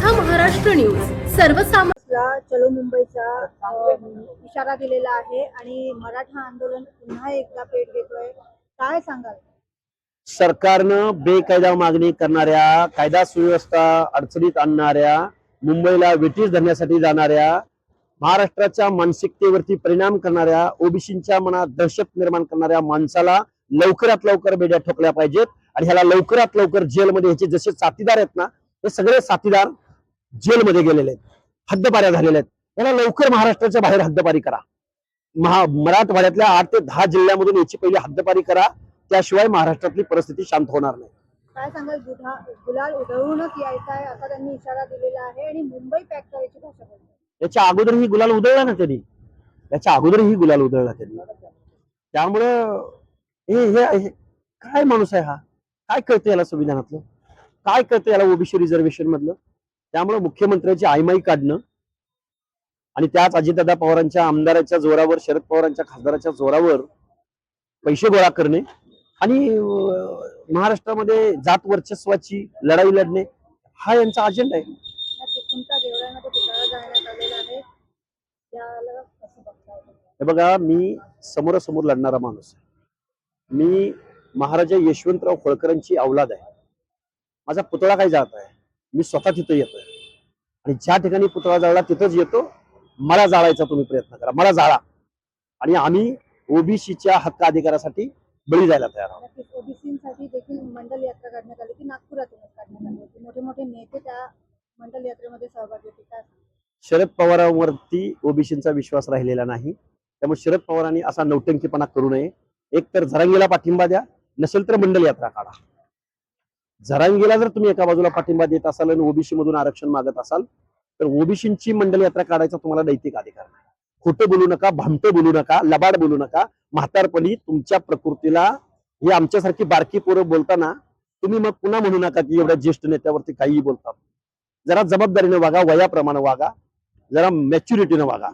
हा महाराष्ट्र न्यूज. सर्वसामान्य चलो मुंबईचा इशारा दिलेला आहे आणि मराठा आंदोलन पुन्हा एकदा पेट घेतोय. काय सांगाल? सरकारनं बेकायदा मागणी करणाऱ्या कायदा सुव्यवस्था अडचणीत आणणाऱ्या मुंबईला वेठीस धरण्यासाठी जाणाऱ्या महाराष्ट्राच्या मानसिकतेवरती परिणाम करणाऱ्या ओबीसीच्या मनात दहशत निर्माण करणाऱ्या माणसाला लवकरात लवकर बेड्या ठोकल्या पाहिजेत. आणि ह्याला लवकरात लवकर जेलमध्ये ह्याचे जसे साथीदार आहेत ना हे सगळे साथीदार जेलमध्ये गेलेले आहेत. हद्दपाऱ्या झालेल्या आहेत. याला लवकर महाराष्ट्राच्या बाहेर हद्दपारी करा. महा मराठवाड्यातल्या आठ ते दहा जिल्ह्यामधून याची पहिली हद्दपारी करा. त्याशिवाय महाराष्ट्रातली परिस्थिती शांत होणार नाही. काय सांगाल गुलाल उधळूनच यायचा आहे असा त्यांनी इशारा दिलेला आहे आणि मुंबई पॅक करायची भाषा त्याच्या याच्या अगोदर ही गुलाल उधळला ना त्यांनी. याच्या अगोदर ही गुलाल उधळला त्यांनी. त्यामुळं हे हे काय माणूस आहे हा? काय कळतं याला संविधानातलं? काय कळतं याला ओबीसी रिझर्वेशन मधलं? त्यामुळे मुख्यमंत्र्याची आयमाई काढणं आणि त्याच अजितदादा पवारांच्या आमदाराच्या जोरावर शरद पवारांच्या खासदाराच्या जोरावर पैसे गोळा करणे आणि महाराष्ट्रामध्ये जात वर्चस्वाची लढाई लढणे हा यांचा अजेंडा आहे. हे बघा मी समोरासमोर लढणारा माणूस आहे. मी महाराजा यशवंतराव होळकरांची अवलाद आहे. माझा पुतळा काय जात आहे? मी स्वतः तिथं येतोय. आणि ज्या ठिकाणी पुतळा जाळला तिथंच येतो. मला जाळायचा तुम्ही प्रयत्न करा. मला जाळा. आणि आम्ही ओबीसीच्या हक्क अधिकारासाठी बळी जायला तयार आहोत. ओबीसीसाठी देखील मंडल यात्रा काढण्यात आली ती नागपुरातूनच काढण्यात आली होती. मोठे मोठे नेते त्या मंडल यात्रेमध्ये सहभागी होते? शरद पवारांवरती ओबीसींचा विश्वास राहिलेला नाही. त्यामुळे शरद पवारांनी असा नौटंकीपणा करू नये. एक तर झरांगीला पाठिंबा द्या नसेल तर मंडल यात्रा काढा. झरांगीला जर तुम्ही एका बाजूला पाठिंबा देत असाल आणि ओबीसी मधून आरक्षण मागत असाल तर ओबीसींची मंडल यात्रा काढायचा तुम्हाला नैतिक अधिकार नाही. खोटं बोलू नका भामटं बोलू नका लबाड बोलू नका. म्हातारपणी तुमच्या प्रकृतीला हे आमच्यासारखी बारकी पोरं बोलताना तुम्ही मग पुन्हा म्हणू नका की एवढ्या ज्येष्ठ नेत्यावरती काहीही बोलतात. जरा जबाबदारीने वागा वयाप्रमाणे वागा. जरा मॅच्युरिटीनं वागा.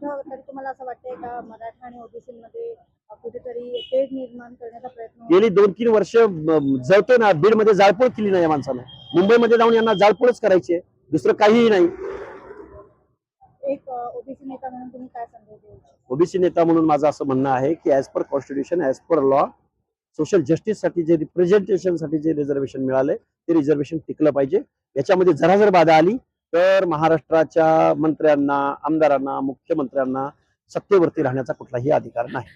कुठं तरी तुम्हाला असं वाटतंय का मराठा आणि ओबीसी मध्ये अ, कुठेतरी तेढ निर्माण करण्याचा प्रयत्न होतोय? गेली दोन तीन वर्ष जळतोय ना बीडमध्ये जाळपोळ केली नाही या माणसानं. मुंबईमध्ये जाऊन यांना जाळपोळच करायची आहे. दुसरं काहीही नाही. एक ओबीसी नेता म्हणून तुम्ही काय संदेश देऊ इच्छिता? ओबीसी नेता म्हणून माझं असं म्हणणं आहे की as per constitution as per law social जस्टिससाठी जे रिप्रेझेंटेशनसाठी जे रिझर्वेशन मिळाले ते रिझर्वेशन टिकलं पाहिजे. याच्यामध्ये जरा जर बाधा आली. तर महाराष्ट्राच्या मंत्र्यांना आमदारांना मुख्यमंत्र्यांना सत्तेवरती राहण्याचा कुठलाही अधिकार नाही.